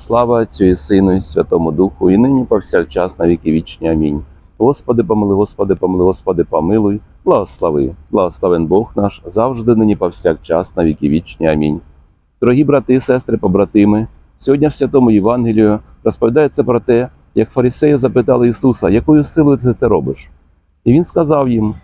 Слава Отцю і Сину, і Святому Духу, і нині повсякчас на віки вічні. Амінь. Господи, помилуй, Господи, помилуй, Господи, помилуй, благослови, благословен Бог наш, завжди нині повсякчас на віки вічні. Амінь. Дорогі брати сестри, побратими, сьогодні в Святому Євангелію розповідається про те, як фарисеї запитали Ісуса, якою силою ти це робиш? І Він сказав їм: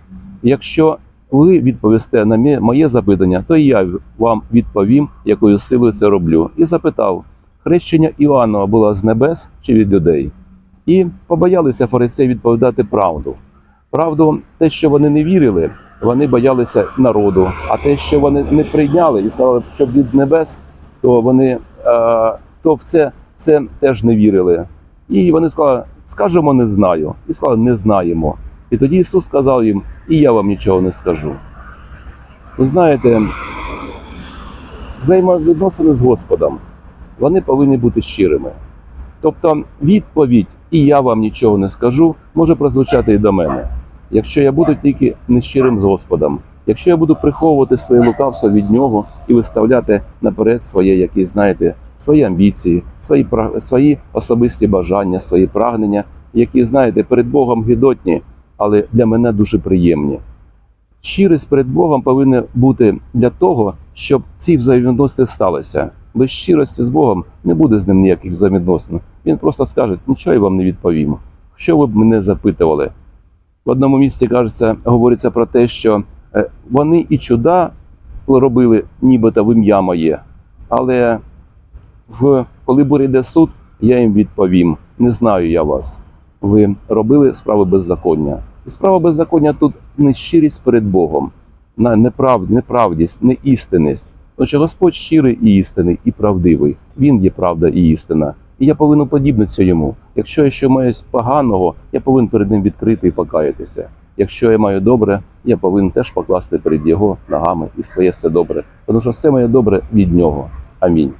якщо ви відповісте на моє запитання, то і я вам відповім, якою силою це роблю. І запитав: хрещення Іоаннова було з небес чи від людей? І побоялися фарисеї відповідати правду. Правду, те, що вони не вірили, вони боялися народу. А те, що вони не прийняли і сказали, що від небес, то вони е, то в це, це теж не вірили. І вони сказали, скажемо, не знаю. І сказали, не знаємо. І тоді Ісус сказав їм, і я вам нічого не скажу. Ви знаєте, взаємовідносини з Господом, вони повинні бути щирими. Тобто відповідь, і я вам нічого не скажу, може прозвучати і до мене. Якщо я буду тільки нещирим з Господом, якщо я буду приховувати своє лукавство від нього і виставляти наперед своє, які знаєте, свої амбіції, свої свої особисті бажання, свої прагнення, які знаєте, перед Богом гідотні, але для мене дуже приємні. Щирість перед Богом повинна бути для того, щоб ці взаємодносини сталися. Без щирості з Богом не буде з ним ніяких взаємодносин. Він просто скаже, нічого я вам не відповім. Що ви б мене запитували? В одному місці кажеться, говориться про те, що е, вони і чуда робили нібито в ім'я моє, але в, коли буде суд, я їм відповім: не знаю я вас. Ви робили справи беззаконня. І справа беззаконня тут не щирість перед Богом, на неправд, неправдість, не що Господь щирий і істинний, і правдивий. Він є правда і істина. І я повинен подібнитися йому. Якщо я що маю поганого, я повинен перед ним відкрити і покаятися. Якщо я маю добре, я повинен теж покласти перед його ногами і своє все добре. Тому що все моє добре від нього. Амінь.